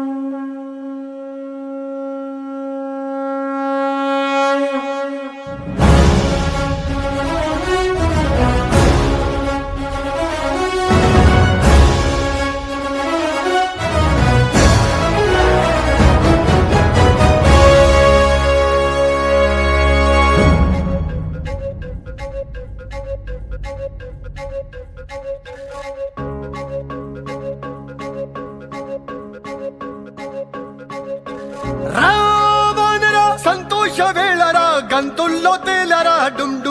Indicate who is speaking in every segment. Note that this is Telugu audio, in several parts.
Speaker 1: Thank you. రావణరా సంతోష వేళరా గంతుల్లో తేలరా డుండు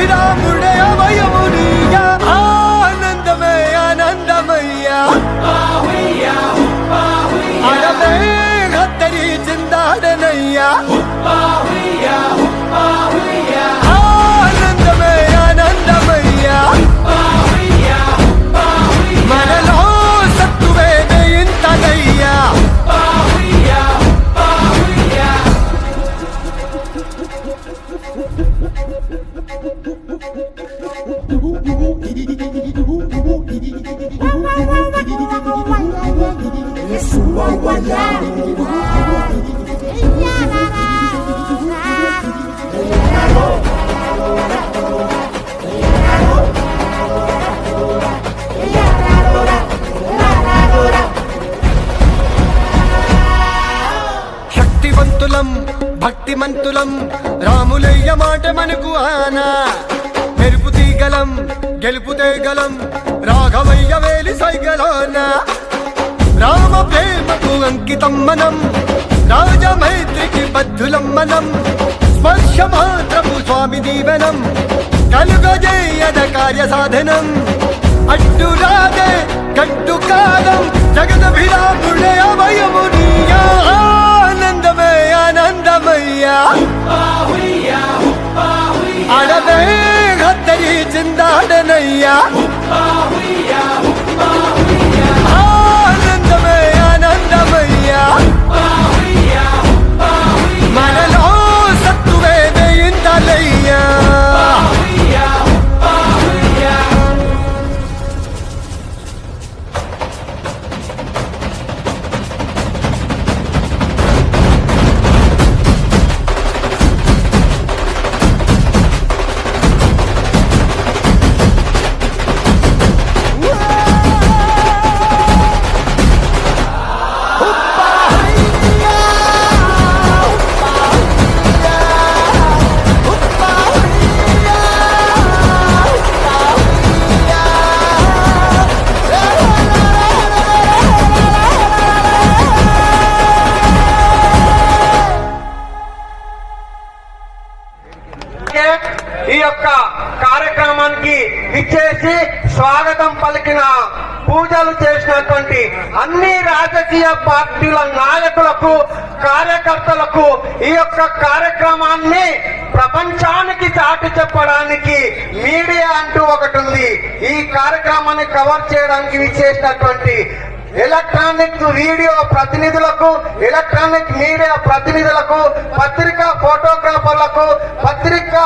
Speaker 1: జగదభిరాముడే శక్తివంతులం భక్తిమంతులం రాములయ్య మాట మనకు ఆనా. మెరుపు తీగలం గెలుపు తేగలం రాఘవయ్య వేలి సైగలోనా. రామ ప్రేమకు అంకితం మనం. రాజమైత్రికి బద్ధులం మనం. స్పర్శ మాత్రము స్వామి దీవెనం. కలుగజేయద కార్య సాధనం. అడ్డు రాదే గట్టు కాలం జగదభిరాముడే అభయము నీయా. ఆనందమే ఆనందమయ్యా. అడవే హత్తరి చిందాడనయ్యా.
Speaker 2: విచ్చేసి ఇచ్చేసి స్వాగతం పలికిన పూజలు చేసినటువంటి అన్ని రాజకీయ పార్టీల నాయకులకు కార్యకర్తలకు ఈ యొక్క కార్యక్రమాన్ని ప్రపంచానికి చాటి చెప్పడానికి మీడియా అంటూ ఒకటి ఉంది. ఈ కార్యక్రమాన్ని కవర్ చేయడానికి విచ్చేసినటువంటి ఎలక్ట్రానిక్ వీడియో ప్రతినిధులకు ఎలక్ట్రానిక్ మీడియా ప్రతినిధులకు పత్రికా ఫోటోగ్రాఫర్లకు పత్రికా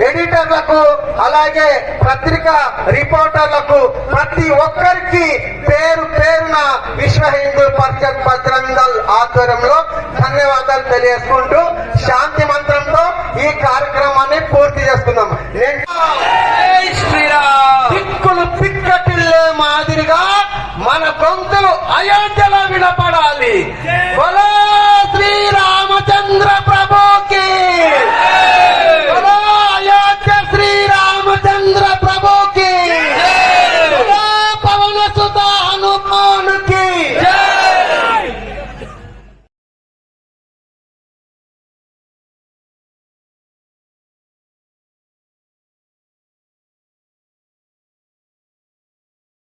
Speaker 2: ఎడిటర్లకు అలాగే పత్రికా రిపోర్టర్లకు ప్రతి ఒక్కరికి పేరు పేరున విశ్వ హిందూ పరిషత్ బజరంగ్ దళ్ ఆధ్వర్యంలో ధన్యవాదాలు తెలియజేసుకుంటూ శాంతి మంత్రంతో ఈ కార్యక్రమాన్ని పూర్తి చేసుకుందాం నేను దిక్కులు పిక్కటిల్లే మాదిరిగా మన గొంతులు అయోధ్యలో వినపడాలి.